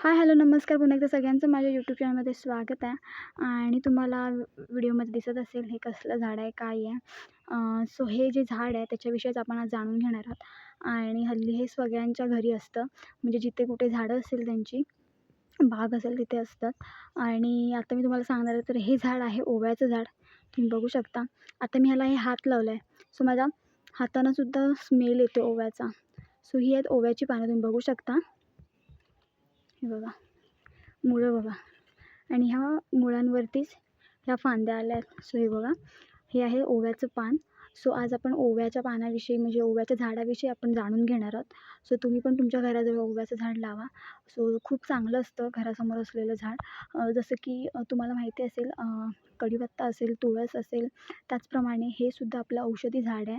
Hi hello नमस्कार. पुन्हा एकदा सगळ्यांचं माझ्या यूट्यूब चॅनलमध्ये स्वागत आहे. आणि तुम्हाला व्हिडिओमध्ये दिसत असेल हे कसलं झाड आहे काय आहे? सो हे जे झाड आहे त्याच्याविषयीच आपण आज जाणून घेणार आहोत. आणि हल्ली हे सगळ्यांच्या घरी असतं. म्हणजे जिथे कुठे झाडं असेल त्यांची बाग असेल तिथे असतात आणि आता मी तुम्हाला सांगणार आहे तर हे झाड आहे ओव्याचं झाड. तुम्ही बघू शकता. आता मी ह्याला हे हात लावला आहे सो माझ्या हातानंसुद्धा स्मेल येतो ओव्याचा. सो ही आहेत ओव्याची पानं. तुम्ही बघू शकता. हे बघा. मुळं बघा. आणि ह्या मुळांवरतीच ह्या फांद्या आल्या आहेत. सो हे बघा. हे आहे ओव्याचं पान. सो आज आपण ओव्याच्या पानाविषयी म्हणजे ओव्याच्या झाडाविषयी आपण जाणून घेणार आहोत. सो तुम्ही पण तुमच्या घराजवळ ओव्याचं झाड लावा. सो खूप चांगलं असतं घरासमोर असलेलं झाड. जसं की तुम्हाला माहिती असेल कढीपत्ता असेल तुळस असेल त्याचप्रमाणे हे सुद्धा आपलं औषधी झाड आहे.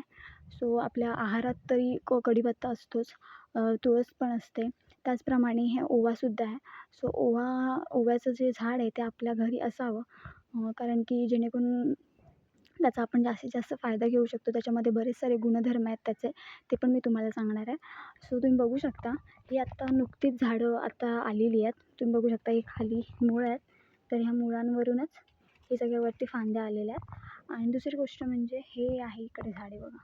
सो आपल्या आहारात तरी क कढीपत्ता असतोच. तुळस पण असते. त्याचप्रमाणे हे ओवासुद्धा आहे. सो ओवा ओव्याचं जे झाड आहे ते आपल्या घरी असावं कारण की जेणेकरून त्याचा आपण जास्तीत जास्त फायदा घेऊ शकतो. त्याच्यामध्ये बरेच सारे गुणधर्म आहेत त्याचे ते पण मी तुम्हाला सांगणार आहे. सो तुम्ही बघू शकता ही आत्ता नुकतीच झाडं आता आलेली आहेत. तुम्ही बघू शकता ही खाली मुळं आहेत. तर ह्या मुळांवरूनच हे सगळ्यावरती फांद्या आलेल्या आहेत. आणि दुसरी गोष्ट म्हणजे हे आहे इकडे झाडे बघा.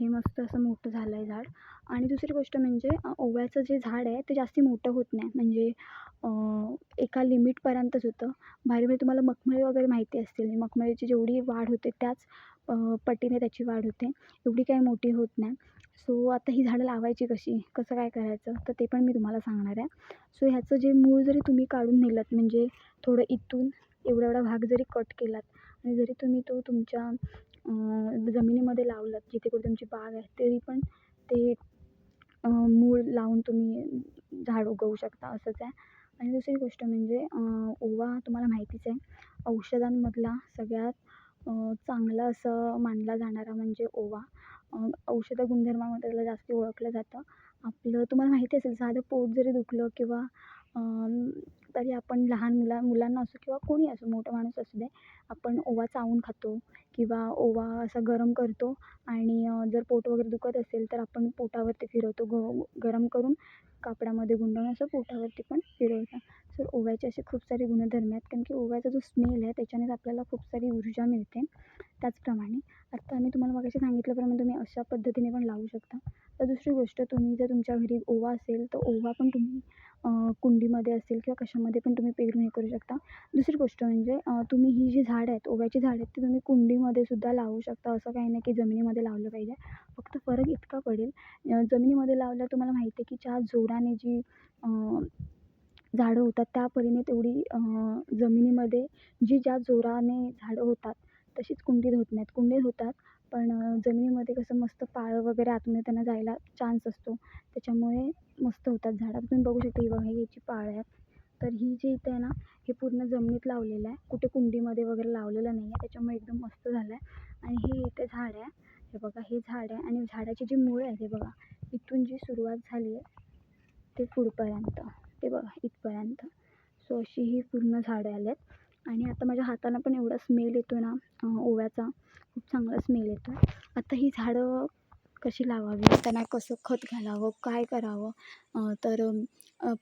हे मस्त असं मोठं झालं आहे झाड. आणि दुसरी गोष्ट म्हणजे ओव्याचं जे झाड आहे ते जास्त मोठं होत नाही. म्हणजे एका लिमिटपर्यंतच होतं. भारी भारी म्हणजे तुम्हाला मखमळी वगैरे माहिती असतील. मखमळीची जेवढी वाढ होते त्याच पटीने त्याची वाढ होते. एवढी काही मोठी होत नाही. सो आता ही झाडं लावायची कशी? कसं काय करायचं? तर ते पण मी तुम्हाला सांगणार आहे. सो ह्याचं जे मूळ जरी तुम्ही काढून नेलंत म्हणजे थोडं इथून एवढा एवढा भाग जरी कट केलात आणि जरी तुम्ही तो तुमच्या जमिनीमध्ये लावलं जिथे कुठे तुमची बाग आहे तरी पण ते मूळ लावून तुम्ही झाड उगवू शकता असंच आहे. आणि दुसरी गोष्ट म्हणजे ओवा तुम्हाला माहितीच आहे औषधांमधला सगळ्यात चांगला असं मानला जाणारा म्हणजे ओवा. औषध गुणधर्मामध्ये त्याला जास्त ओळखलं जातं. आपलं तुम्हाला माहिती असेल साधं पोट जरी दुखलं किंवा तरी आपण लहान मुला मुलांना असो किंवा कोणी असो मोठं माणूस असू दे आपण ओवा चावून खातो किंवा ओवा असा गरम करतो आणि जर पोट वगैरे दुखत असेल तर आपण पोटावरती फिरवतो. ग गरम करून कापडामध्ये गुंडाळून असं पोटावरती पण फिरवतो. तर ओव्याचे असे खूप सारे गुणधर्म आहेत. कारण की ओव्याचा जो स्मेल आहे त्याच्यानेच आपल्याला खूप सारी ऊर्जा मिळते. त्याचप्रमाणे आत्ता मी तुम्हाला मगाशी सांगितल्याप्रमाणे तुम्ही अशा पद्धतीने पण लावू शकता. तर दुसरी गोष्ट तुम्ही जर तुमच्या घरी ओवा असेल तर ओवा पण तुम्ही कुंडीमध्ये असेल किंवा कशामध्ये पण तुम्ही पेरून हे करू शकता. दुसरी गोष्ट म्हणजे तुम्ही ही जी झाडं आहेत ओव्याची झाडं आहेत ती तुम्ही कुंडीमध्ये सुद्धा लावू शकता. असं काही नाही की जमिनीमध्ये लावलं पाहिजे. फक्त फरक इतका पडेल जमिनीमध्ये लावल्यावर तुम्हाला माहिती आहे की ज्या जोराने जी झाडं होतात त्या परीने तेवढी जमिनीमध्ये जी ज्या जोराने झाडं होतात तशीच कुंडीत होत नाहीत. कुंडीत होतात पण जमिनीमध्ये कसं मस्त पाळं वगैरे आतमध्ये त्यांना जायला चान्स असतो. त्याच्यामुळे मस्त होतात झाडं. तुम्ही बघू शकता ही बघा याची पाळं आहेत. तर ही जी इथे आहे ना हे पूर्ण जमिनीत लावलेलं आहे. कुठे कुंडीमध्ये वगैरे लावलेलं नाही आहे. त्याच्यामुळे एकदम मस्त झालं आहे. आणि हे इथे झाड आहे. हे बघा हे झाड आहे. आणि झाडाची जी मुळं आहेत हे बघा इथून जी सुरुवात झाली आहे ते पुढपर्यंत. ते बघा इथपर्यंत. सो अशी ही पूर्ण झाडं आली आहेत आणि आता माझ्या हाताला पण एवढा स्मेल येतो ना ओव्याचा. खूप चांगला स्मेल येतो आता ही झाडं कशी लावावी? त्यांना कसं खत घालावं? काय करावं? तर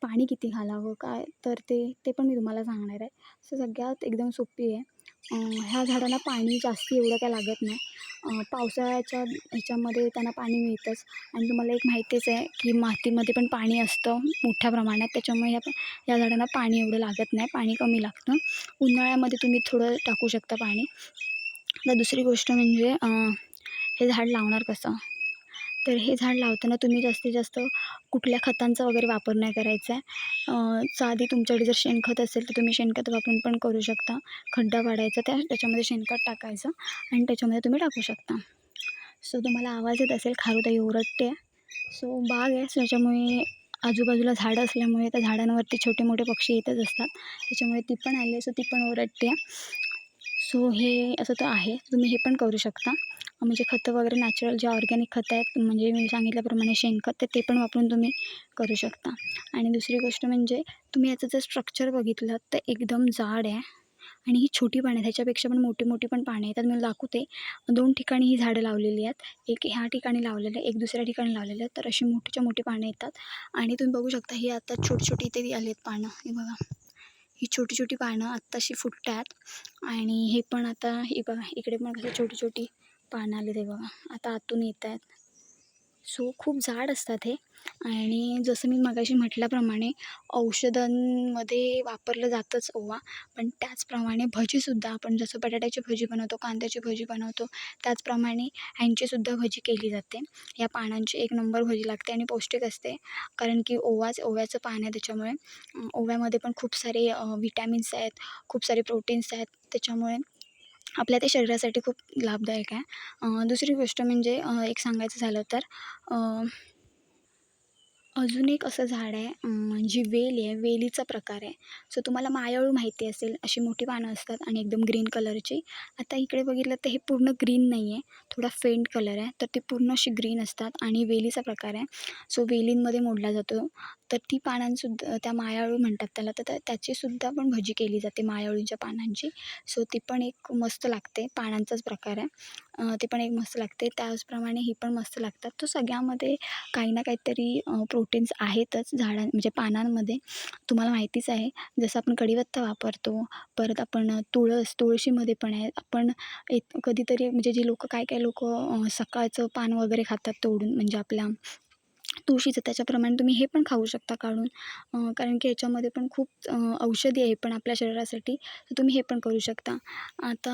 पाणी किती घालावं? काय? तर ते ते पण मी तुम्हाला सांगणार आहे. सो सगळ्यात एकदम सोपी आहे. ह्या झाडांना पाणी जास्त एवढं काय लागत नाही. पावसाळ्याच्या ह्याच्यामध्ये त्यांना पाणी मिळतंच. आणि तुम्हाला एक माहितीच आहे की मातीमध्ये पण पाणी असतं मोठ्या प्रमाणात. त्याच्यामुळे ह्या या झाडांना पाणी एवढं लागत नाही. पाणी कमी लागतं. उन्हाळ्यामध्ये तुम्ही थोडं टाकू शकता पाणी. आता दुसरी गोष्ट म्हणजे हे झाड लावणार कसं? तर हे झाड लावताना तुम्ही जास्तीत जास्त कुठल्या खतांचा वगैरे वापर नाही करायचा आहे. साधी तुमच्याकडे जर शेणखत असेल तर तुम्ही शेणखत वापरून पण करू शकता. खड्डा पाडायचा त्या त्याच्यामध्ये शेणखत टाकायचं आणि त्याच्यामध्ये तुम्ही टाकू शकता. सो तुम्हाला आवाज येत असेल खारुताई ओरडते. सो बाग आहे सो त्याच्यामुळे आजूबाजूला झाडं असल्यामुळे त्या झाडांवरती छोटे मोठे पक्षी येतच असतात. त्याच्यामुळे ती पण आली सो ती पण ओरडते. सो हे असं तर आहे तुम्ही हे पण करू शकता. म्हणजे खतं वगैरे नॅचरल जे ऑर्गॅनिक खतं आहेत म्हणजे मी सांगितल्याप्रमाणे शेणखत तर ते पण वापरून तुम्ही करू शकता. आणि दुसरी गोष्ट म्हणजे तुम्ही याचं जर स्ट्रक्चर बघितलं तर एकदम जाड आहे. आणि ही छोटी पानं आहेत ह्याच्यापेक्षा पण मोठी मोठी पण पानं आहेत. मी दाखवते. दोन ठिकाणी ही झाडं लावलेली आहेत. एक ह्या ठिकाणी लावलेलं आहे एक दुसऱ्या ठिकाणी लावलेलं आहे. तर अशी मोठीच्या मोठी पानं येतात. आणि तुम्ही बघू शकता ही आता छोटी छोटी इथे आली आहेत पानं. हे बघा. ही छोटी छोटी पानं आत्ताशी फुटतात. आणि हे पण आता हे बघा इकडे पण कशी छोटी छोटी पानं आले ते बघा. आता आतून येत आहेत सो खूप जाड असतात हे. आणि जसं मी मगाशी म्हटल्याप्रमाणे औषधांमध्ये वापरलं जातंच ओवा. पण त्याचप्रमाणे भजीसुद्धा आपण जसं बटाट्याची भजी बनवतो कांद्याची भजी बनवतो त्याचप्रमाणे ह्यांचीसुद्धा भजी केली जाते. या पानांची एक नंबर भजी लागते आणि पौष्टिक असते. कारण की ओवाच ओव्याचं पान आहे त्याच्यामुळे. ओव्यामध्ये पण खूप सारे विटॅमिन्स आहेत खूप सारे प्रोटीन्स आहेत त्याच्यामुळे. आपल्या ते शरीरासाठी खूप लाभदायक आहे. दुसरी गोष्ट म्हणजे एक सांगायचं झालं तर अजून एक असं झाड आहे जी वेल आहे वेलीचा प्रकार आहे. सो तुम्हाला मायाळू माहिती असेल अशी मोठी पानं असतात आणि एकदम ग्रीन कलरची आता इकडे बघितलं तर हे पूर्ण ग्रीन नाही आहे थोडा फेंट कलर आहे. तर ती पूर्ण अशी ग्रीन असतात आणि वेलीचा प्रकार आहे. सो वेलींमध्ये मोडला जातो. तर ती पानांसुद्धा त्या मायाळू म्हणतात त्याला तर त्याचीसुद्धा पण भजी केली जाते मायाळूंच्या पानांची. सो ती पण एक मस्त लागते. पानांचाच प्रकार आहे. ती पण एक मस्त लागते. त्याचप्रमाणे ही पण मस्त लागतात. तो सगळ्यामध्ये काही ना काहीतरी प्रोटीन्स आहेतच झाडां म्हणजे पानांमध्ये. तुम्हाला माहितीच आहे. जसं आपण कडीवत्ता वापरतो परत आपण तुळस तुळशीमध्ये पण आहे. आपण एक कधीतरी म्हणजे जी लोकं काय काय लोकं सकाळचं पान वगैरे खातात तोडून म्हणजे आपल्या तुळशीचं त्याच्याप्रमाणे तुम्ही हे पण खाऊ शकता काढून. कारण की याच्यामध्ये पण खूप औषधी आहे पण आपल्या शरीरासाठी तर तुम्ही हे पण करू शकता. आता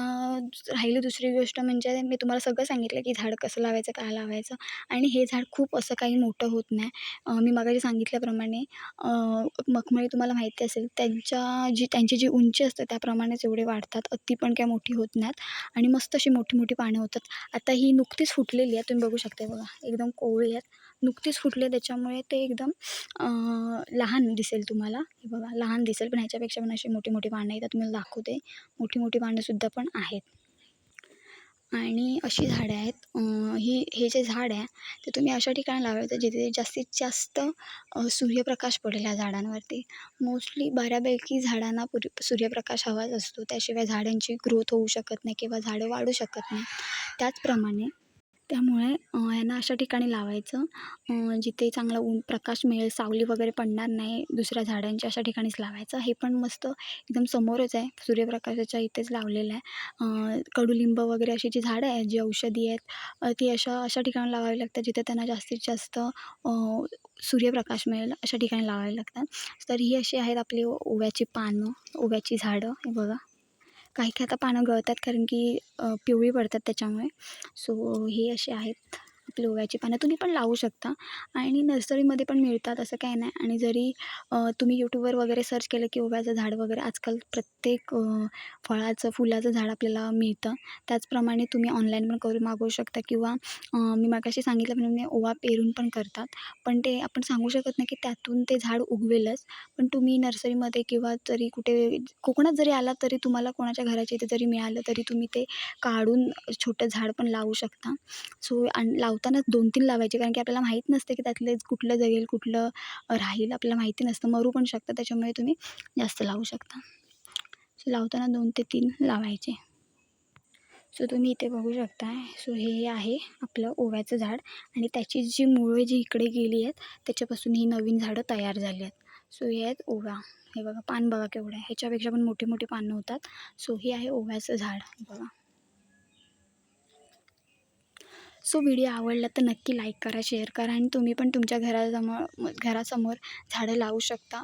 राहिली दुसरी गोष्ट म्हणजे मी तुम्हाला सगळं सांगितलं की झाड कसं लावायचं काय लावायचं. आणि हे झाड खूप असं काही मोठं होत नाही. मी मगाशी सांगितल्याप्रमाणे मखमळी तुम्हाला माहिती असेल त्यांच्या जी त्यांची जी उंची असते त्याप्रमाणेच एवढे वाढतात. अति पण काय मोठी होत नाहीत. आणि मस्त अशी मोठी मोठी पानं होतात. आता ही नुकतीच फुटलेली आहे तुम्ही बघू शकता बघा. एकदम कोवळी आहेत. नुकतीच फुटले त्याच्यामुळे ते एकदम लहान दिसेल तुम्हाला. हे बघा लहान दिसेल पण ह्याच्यापेक्षा पण अशी मोठी मोठी पानं आहेत तुम्हाला दाखवते. मोठी मोठी पानंसुद्धा पण आहेत. आणि अशी झाडं आहेत. ही हे जे झाड आहे ते तुम्ही अशा ठिकाणी लावायचं जिथे जास्तीत जास्त सूर्यप्रकाश पडेल ह्या झाडांवरती. मोस्टली बऱ्यापैकी झाडांना पुर सूर्यप्रकाश हवाच असतो. त्याशिवाय झाडांची ग्रोथ होऊ शकत नाही किंवा झाडं वाढू शकत नाही. त्याचप्रमाणे त्यामुळे ह्यांना अशा ठिकाणी लावायचं. जिथे चांगला ऊन प्रकाश मिळेल सावली वगैरे पडणार नाही दुसऱ्या झाडांच्या अशा ठिकाणीच लावायचं. हे पण मस्त एकदम समोरच आहे. सूर्यप्रकाशाच्या इथेच लावलेलं आहे. कडुलिंब वगैरे अशी जी झाडं आहेत जी औषधी आहेत ती अशा अशा ठिकाणी लावावी लागतात जिथे त्यांना जास्तीत जास्त सूर्यप्रकाश मिळेल अशा ठिकाणी लावावी लागतात. तर ही अशी आहेत आपली ओव्याची पानं ओव्याची झाडं हे बघा. काही काही आता पानं गळतात कारण की पिवळी पडतात त्याच्यामुळे. सो हे असे आहेत. ओव्याची पानं तुम्ही पण लावू शकता. आणि नर्सरीमध्ये पण मिळतात असं काही नाही. आणि जरी तुम्ही यूट्यूबवर वगैरे सर्च केलं की ओव्याचं झाड वगैरे आजकाल प्रत्येक फळाचं फुलाचं झाड आपल्याला मिळतं. त्याचप्रमाणे तुम्ही ऑनलाईन पण करून मागवू शकता किंवा मी मागाशी सांगितल्याप्रमाणे ओवा पेरून पण करतात. पण ते आपण सांगू शकत नाही की त्यातून ते झाड उगवेलच. पण तुम्ही नर्सरीमध्ये किंवा तरी कुठे कोकणात जरी आलात तरी तुम्हाला कोणाच्या घराच्या इथे जरी मिळालं तरी तुम्ही ते काढून छोटं झाड पण लावू शकता. सो आणि लाव लावतानाच दोन तीन लावायचे कारण की आपल्याला माहीत नसते की त्यातले कुठलं जगेल कुठलं राहील. आपल्याला माहिती नसतं. मरू पण शकतं त्याच्यामुळे तुम्ही जास्त लावू शकता. सो लावताना दोन ते तीन लावायचे. सो तुम्ही इथे बघू शकता सो हे आहे आपलं ओव्याचं झाड आणि त्याची जी मुळे जी इकडे गेली आहेत त्याच्यापासून ही नवीन झाडं तयार झाली आहेत. सो हे आहेत ओवा. हे बघा पान बघा केवढं आहे. ह्याच्यापेक्षा पण मोठी मोठी पानं होतात. सो हे आहे ओव्याचं झाड. बघा. सो व्हिडिओ आवडला तर नक्की लाईक करा शेअर करा आणि तुम्ही पण तुमच्या घरासमोर घरासमोर झाडं लावू शकता.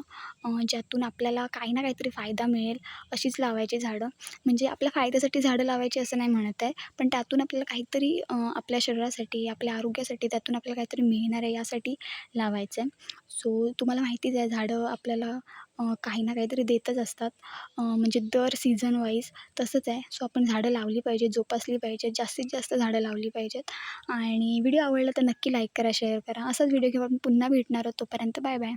ज्यातून आपल्याला काही ना काहीतरी फायदा मिळेल अशीच लावायची झाडं. म्हणजे आपल्या फायद्यासाठी झाडं लावायची असं नाही म्हणत आहे पण त्यातून आपल्याला काहीतरी आपल्या शरीरासाठी आपल्या आरोग्यासाठी त्यातून आपल्याला काहीतरी मिळणार आहे यासाठी लावायचं आहे. सो तुम्हाला माहितीच आहे झाडं आपल्याला काही ना काहीतरी देतच असतात. म्हणजे दर सीझन वाईज तसंच आहे. सो आपण झाडं लावली पाहिजे जोपासली पाहिजेत जास्तीत जास्त झाडं लावली पाहिजेत. आणि व्हिडिओ आवडला तर नक्की लाईक करा शेअर करा. असाच व्हिडिओ घेऊन आपण पुन्हा भेटणार आहोत. तोपर्यंत बाय बाय